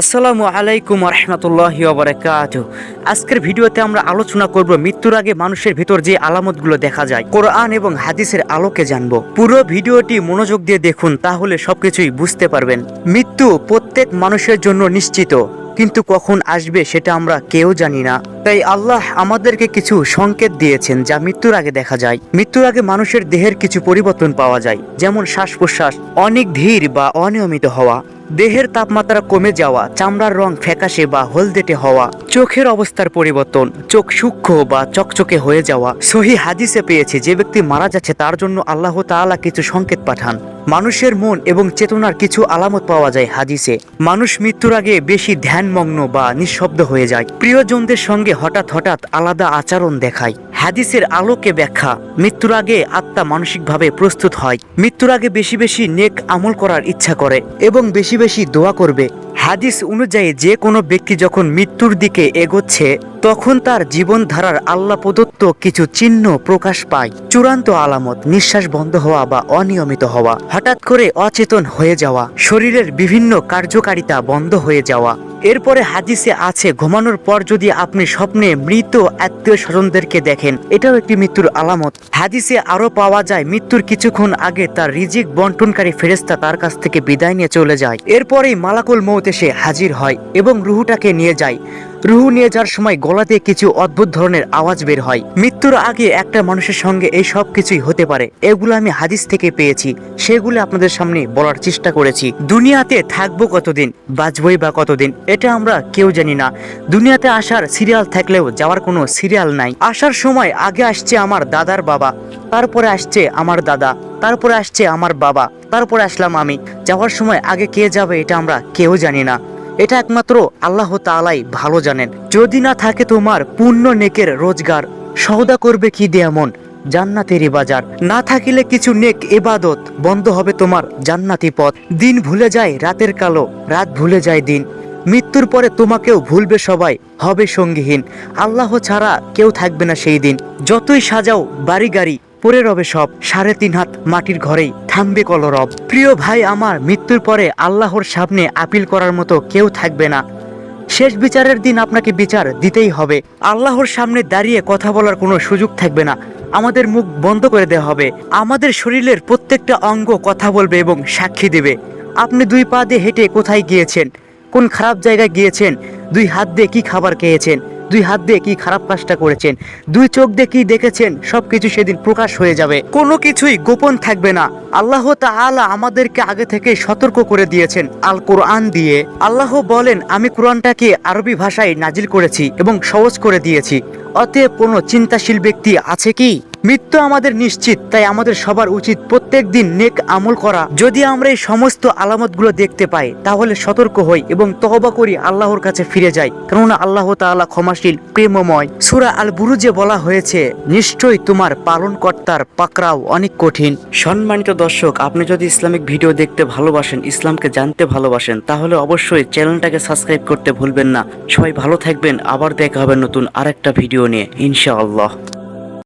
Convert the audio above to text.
আসসালামু আলাইকুম রহমতুল্লাহ বারাকাত আজকের ভিডিওতে আমরা আলোচনা করব মৃত্যুর আগে মানুষের ভিতর যে আলামতগুলো দেখা যায়, কোরআন এবং হাদিসের আলোকে জানব। পুরো ভিডিওটি মনোযোগ দিয়ে দেখুন, তাহলে সবকিছুই বুঝতে পারবেন। মৃত্যু প্রত্যেক মানুষের জন্য নিশ্চিত, কিন্তু কখন আসবে সেটা আমরা কেউ জানি না। তাই আল্লাহ আমাদেরকে কিছু সংকেত দিয়েছেন যা মৃত্যুর আগে দেখা যায়। মৃত্যুর আগে মানুষের দেহের কিছু পরিবর্তন পাওয়া যায়, যেমন শ্বাস প্রশ্বাস অনেক ধীর বা অনিয়মিত হওয়া। দেহের তাপমাত্রা কমে যাওয়া, চামড়ার রং ফ্যাকাশে বা হলদেটে হওয়া, চোখের অবস্থার পরিবর্তন, চোখ সূক্ষ্ম বা চকচকে হয়ে যাওয়া। সহি হাদিসে পেয়েছে, যে ব্যক্তি মারা যাচ্ছে তার জন্য আল্লাহ তাআলা কিছু সংকেত পাঠান। মানুষের মন এবং চেতনার কিছু আলামত পাওয়া যায় হাদিসে। মানুষ মৃত্যুর আগে বেশি ধ্যানমগ্ন বা নিঃশব্দ হয়ে যায়। প্রিয়জনদের সঙ্গে হঠাৎ হঠাৎ আলাদা আচরণ দেখায়। হাদিসের আলোকে ব্যাখ্যা, মৃত্যুর আগে আত্মা মানসিকভাবে প্রস্তুত হয়। মৃত্যুর আগে বেশি বেশি নেক আমল করার ইচ্ছা করে এবং বেশি বেশি দোয়া করবে। হাদিস অনুযায়ী যে কোনো ব্যক্তি যখন মৃত্যুর দিকে এগোচ্ছে, তখন তার জীবনধারার আল্লাহ প্রদত্ত কিছু চিহ্ন প্রকাশ পায়। চূড়ান্ত আলামত, নিঃশ্বাস বন্ধ হওয়া বা অনিয়মিত হওয়া, হঠাৎ করে অচেতন হয়ে যাওয়া, শরীরের বিভিন্ন কার্যকারিতা বন্ধ হয়ে যাওয়া। এরপরে হাদিসে আছে, ঘুমানোর পর যদি আপনি স্বপ্নে মৃত আত্মীয় স্বজনদেরকে দেখেন, এটাও একটি মৃত্যুর আলামত। হাদিসে আরও পাওয়া যায়, মৃত্যুর কিছুক্ষণ আগে তার রিজিক বন্টনকারী ফেরেস্তা তার কাছ থেকে বিদায় নিয়ে চলে যায়। এরপরেই মালাকুল মৌত এসে হাজির হয় এবং রুহুটাকে নিয়ে যায়। রুহু নিয়ে যাওয়ার সময় গলা দিয়ে কিছু অদ্ভুত ধরনের আওয়াজ বের হয়। মৃত্যুর আগে একটা মানুষের সঙ্গে এই সব কিছুই হতে পারে। এগুলো আমি হাদিস থেকে পেয়েছি। সেগুলো আপনাদের সামনে বলার চেষ্টা করেছি। দুনিয়াতে থাকব কতদিন? বাঁচবই বা কতদিন? এটা আমরা কেউ জানি না। দুনিয়াতে আসার সিরিয়াল থাকলেও যাওয়ার কোনো সিরিয়াল নাই। আসার সময় আগে আসছে আমার দাদার বাবা, তারপরে আসছে আমার দাদা, তারপরে আসছে আমার বাবা, তারপরে আসলাম আমি। যাওয়ার সময় আগে কে যাবে এটা আমরা কেউ জানি না। এটা একমাত্র আল্লাহ তাআলাই ভালো জানেন। যদি না থাকে তোমার পূর্ণ নেকের রোজগার, সওদা করবে কি দিয়ে এমন? জান্নাতেরই বাজার। না থাকিলে কিছু নেক এবাদত বন্ধ হবে তোমার জান্নাতি পথ। দিন ভুলে যায় রাতের কালো, রাত ভুলে যায় দিন। মৃত্যুর পরে তোমাকেও ভুলবে সবাই, হবে সঙ্গীহীন। আল্লাহ ছাড়া কেউ থাকবে না সেই দিন। যতই সাজাও বাড়ি গাড়ি পড়ে রবে সব, সাড়ে তিন হাত মাটির ঘরেই থামবে কলরব। প্রিয় ভাই আমার, মৃত্যুর পরে আল্লাহর সামনে আপিল করার মতো কেউ থাকবে না। শেষ বিচারের দিন আপনাকে বিচার দিতেই হবে। আল্লাহর সামনে দাঁড়িয়ে কথা বলার কোনো সুযোগ থাকবে না। আমাদের মুখ বন্ধ করে দেওয়া হবে। আমাদের শরীরের প্রত্যেকটা অঙ্গ কথা বলবে এবং সাক্ষী দেবে। আপনি দুই পা দিয়ে হেঁটে কোথায় গিয়েছেন? কোন খারাপ জায়গায় গিয়েছেন? দুই হাত দিয়ে কী খাবার খেয়েছেন? দুই হাত দিয়ে কি খারাপ কাজটা করেছেন? দুই চোখ দিয়ে কি দেখেছেন? সব কিছু সেদিন প্রকাশ হয়ে যাবে। কোনো কিছুই গোপন থাকবে না। আল্লাহ তাআলা আমাদেরকে আগে থেকে সতর্ক করে দিয়েছেন আল কোরআন দিয়ে। আল্লাহ বলেন, আমি কোরআনটাকে আরবি ভাষায় নাজিল করেছি এবং সহজ করে দিয়েছি। অতএব কোনো চিন্তাশীল ব্যক্তি আছে কি? মৃত্যু আমাদের নিশ্চিত, তাই আমাদের সবার উচিত প্রত্যেক দিন নেক আমল করা। যদি আমরা এই সমস্ত আলামতগুলো দেখতে পাই, তাহলে সতর্ক হই এবং তহবা করি আল্লাহর কাছে ফিরে যাই। কেননা আল্লাহ তাআলা ক্ষমাশীল, প্রেমময়। সুরা আল বুরুজে বলা হয়েছে, নিশ্চয়ই তোমার পালনকর্তার পাকরাও অনেক কঠিন। সম্মানিত দর্শক, আপনি যদি ইসলামিক ভিডিও দেখতে ভালোবাসেন, ইসলামকে জানতে ভালোবাসেন, তাহলে অবশ্যই চ্যানেলটাকে সাবস্ক্রাইব করতে ভুলবেন না। সবাই ভালো থাকবেন, আবার দেখা হবে নতুন আরেকটা ভিডিও নিয়ে, ইনশাআল্লাহ।